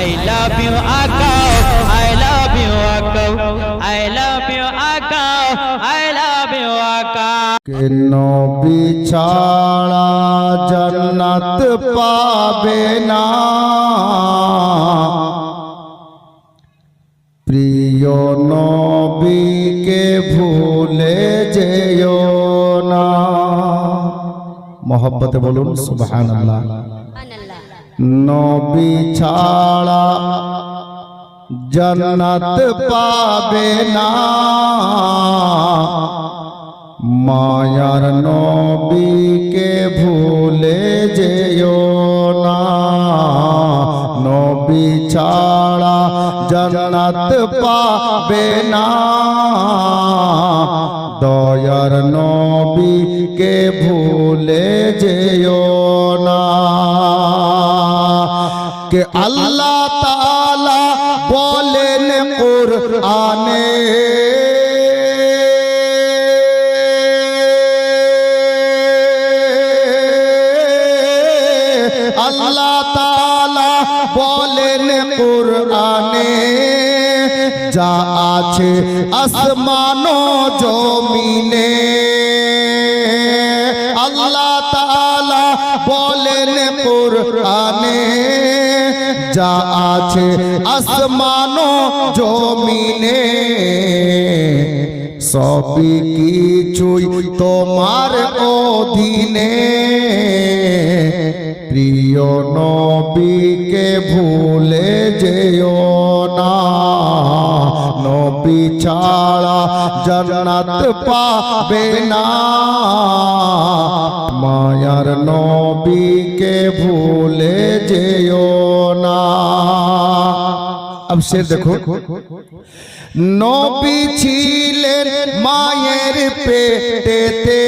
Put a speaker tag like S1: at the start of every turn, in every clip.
S1: I love you আকা I love you আকা I love you আকা I love you আকা
S2: কেন বিছাড়া জন্নত পাবে না প্রিয় নবীকে ভুলে যেও না মহব্বতে বলুন সুবহানাল্লাহ নবী ছাড়া জন্নত পাবে না। মায়ার নবীকে ভুলে যেও না। নবী ছাড়া জন্নত পাবে না। দয়ার নবীকে ভুলে যেও কে আল্লাহ তাআলা বলেন কোরআনে। আল্লাহ তাআলা বলেন কোরআনে যা আছে আসমান ও যা আছে আসমান জমিনে, সবই কিছুই তোমার অধীনে। প্রিয় নবীকে ভুলে যেও না, নবী ছাড়া জান্নাত পাবে না। মায়ার নবীকে ভুলে যেও अब शेर देखो নবী ছিলেন মায়ের পেটেতে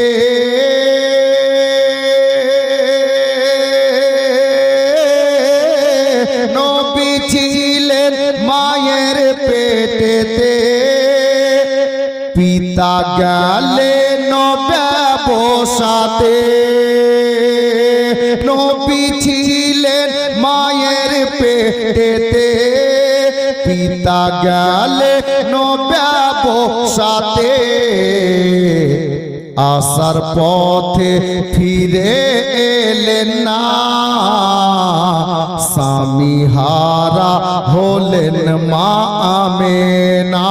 S2: নবী ছিলেন মায়ের পেটেতে পিতা গেলে ব্যবসাতে নবী ছিলেন মায়ের পেটেতে পিতা গেলে সাথে আসার পথে ফিরে এলেন না। স্বামী হারা হলেন মা আমেনা।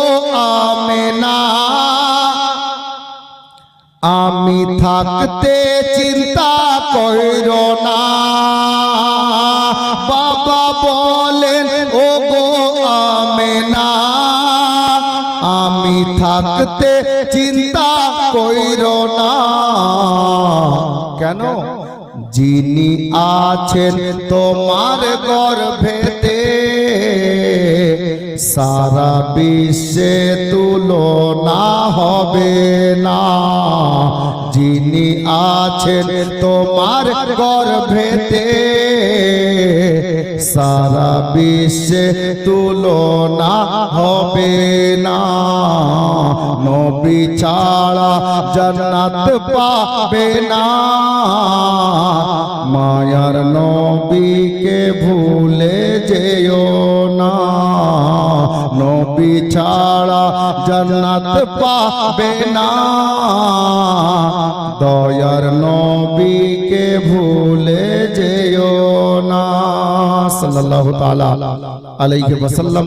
S2: আমি থাকতে চিন্তা কইর না। বাবা বলেন ও গো আমেনা, আমি থাকতে চিন্তা কইর না। কেন? যিনি আছেন তোমার গর্ভেতে। সারা বিশ্বে তুলনা হবে না। যিনি আছেন তোমার গর্ভেতে, সারা বিশ্বে তুলনা হবে না। নবী ছাড়া জান্নাত পাবে না। মায়ার নবীকে ভুলে যেও নবী ছাড়া জান্নাত পাবে না। দয়ার নবীকে ভুলে যেও না। সাল্লাল্লাহু তাআলা আলাইহি ওয়াসাল্লাম